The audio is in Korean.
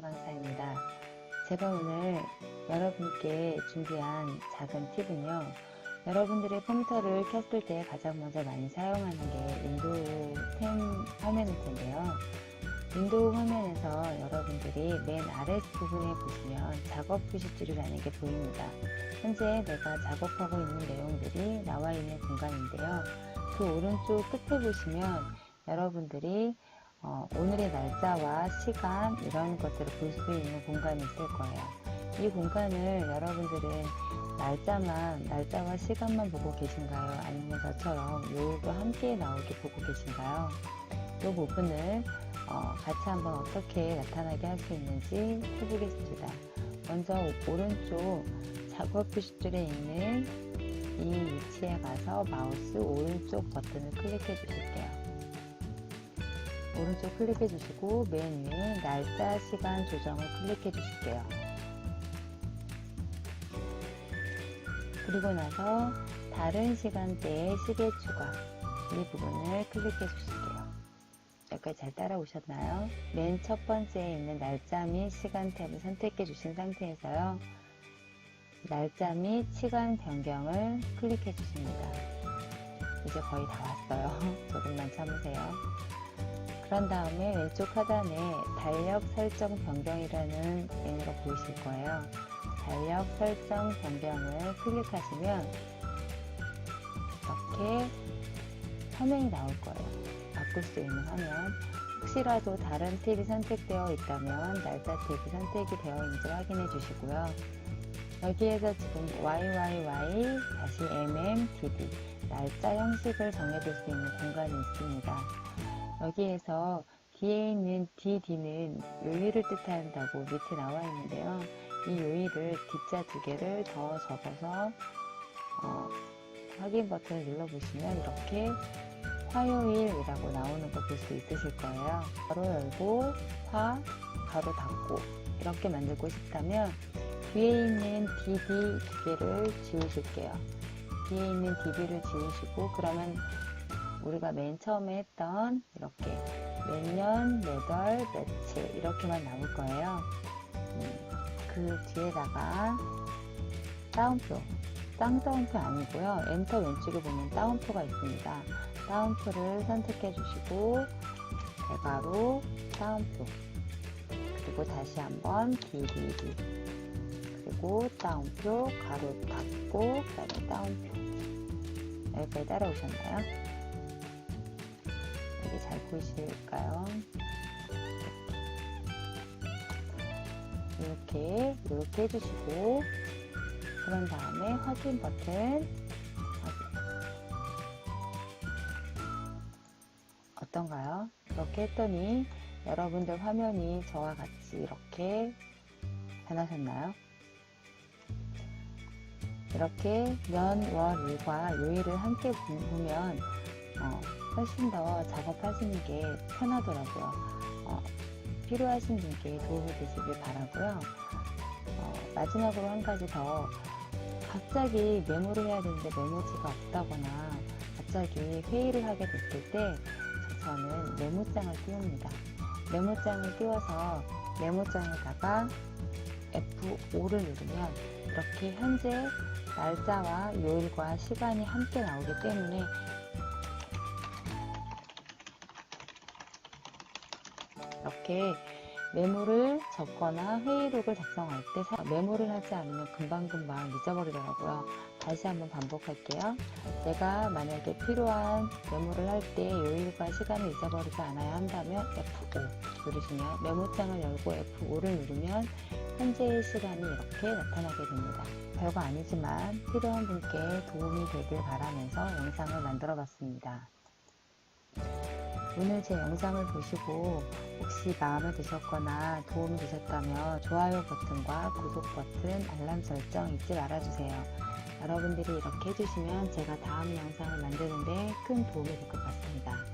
강사입니다. 제가 오늘 여러분께 준비한 작은 팁은요. 여러분들의 컴퓨터를 켰을 때 가장 먼저 많이 사용하는 게 윈도우 10 화면일 텐데요. 윈도우 화면에서 여러분들이 맨 아래 부분에 보시면 작업 표시줄이라는 게 보입니다. 현재 내가 작업하고 있는 내용들이 나와 있는 공간인데요. 그 오른쪽 끝에 보시면 여러분들이 어, 오늘의 날짜와 시간 이런 것들을 볼 수 있는 공간이 있을 거예요. 이 공간을 여러분들은 날짜만 날짜와 시간만 보고 계신가요? 아니면 저처럼 요일도 함께 나오게 보고 계신가요? 이 부분을 어, 같이 한번 어떻게 나타나게 할 수 있는지 해보겠습니다. 먼저 오른쪽 작업 표시줄에 있는 이 위치에 가서 마우스 오른쪽 버튼을 클릭해 주실게요. 오른쪽 클릭해 주시고 맨 위에 날짜 시간 조정을 클릭해 주실게요. 그리고 나서 다른 시간대의 시계 추가 이 부분을 클릭해 주실게요. 여기까지 잘 따라오셨나요? 맨 첫 번째에 있는 날짜 및 시간 탭을 선택해 주신 상태에서요. 날짜 및 시간 변경을 클릭해 주십니다. 이제 거의 다 왔어요. 조금만 참으세요. 그런 다음에 왼쪽 하단에 달력 설정 변경이라는 메뉴가 보이실 거예요. 달력 설정 변경을 클릭하시면 이렇게 화면이 나올 거예요. 바꿀 수 있는 화면. 혹시라도 다른 탭이 선택되어 있다면 날짜 탭이 선택이 되어 있는지 확인해 주시고요. 여기에서 지금 YYY 다시 MMDD 날짜 형식을 정해줄 수 있는 공간이 있습니다. 여기에서 뒤에 있는 DD는 요일을 뜻한다고 밑에 나와 있는데요. 이 요일을 D자 두 개를 더 접어서 어, 확인 버튼을 눌러보시면 이렇게 화요일이라고 나오는 거 볼 수 있으실 거예요. 가로 열고 화 가로 닫고 이렇게 만들고 싶다면 뒤에 있는 DD 두 개를 지우실게요. 뒤에 있는 DD를 지우시고 그러면 우리가 맨 처음에 했던 이렇게 몇 년, 몇 월, 며칠 이렇게만 나올 거예요. 음, 그 뒤에다가 따옴표, 쌍따옴표 아니고요. 엔터 왼쪽에 보면 따옴표가 있습니다. 따옴표를 선택해 주시고 대괄호 따옴표 그리고 다시 한번 DDD 그리고 따옴표 가로 닫고 그다음에 따옴표 여기까지 따라오셨나요? 보이실까요? 이렇게 이렇게 해주시고 그런 다음에 확인 버튼. 어떤가요? 이렇게 했더니 여러분들 화면이 저와 같이 이렇게 변하셨나요? 이렇게 년, 월, 일과 요일을 함께 보면 어, 훨씬 더 작업하시는 게 편하더라고요. 어, 필요하신 분께 도움이 되시길 바라고요. 어, 마지막으로 한 가지 더 갑자기 메모를 해야 되는데 메모지가 없다거나 갑자기 회의를 하게 됐을 때 저는 메모장을 띄웁니다. 메모장을 띄워서 메모장에다가 F5를 누르면 이렇게 현재 날짜와 요일과 시간이 함께 나오기 때문에 이렇게 메모를 적거나 회의록을 작성할 때 사- 메모를 하지 않으면 금방금방 잊어버리더라고요. 다시 한번 반복할게요. 내가 만약에 필요한 메모를 할 때 요일과 시간을 잊어버리지 않아야 한다면 F5 누르시면 메모장을 열고 F5를 누르면 현재의 시간이 이렇게 나타나게 됩니다. 별거 아니지만 필요한 분께 도움이 되길 바라면서 영상을 만들어 봤습니다. 오늘 제 영상을 보시고 혹시 마음에 드셨거나 도움이 되셨다면 좋아요 버튼과 구독 버튼, 알람 설정 잊지 말아주세요. 여러분들이 이렇게 해주시면 제가 다음 영상을 만드는데 큰 도움이 될 것 같습니다.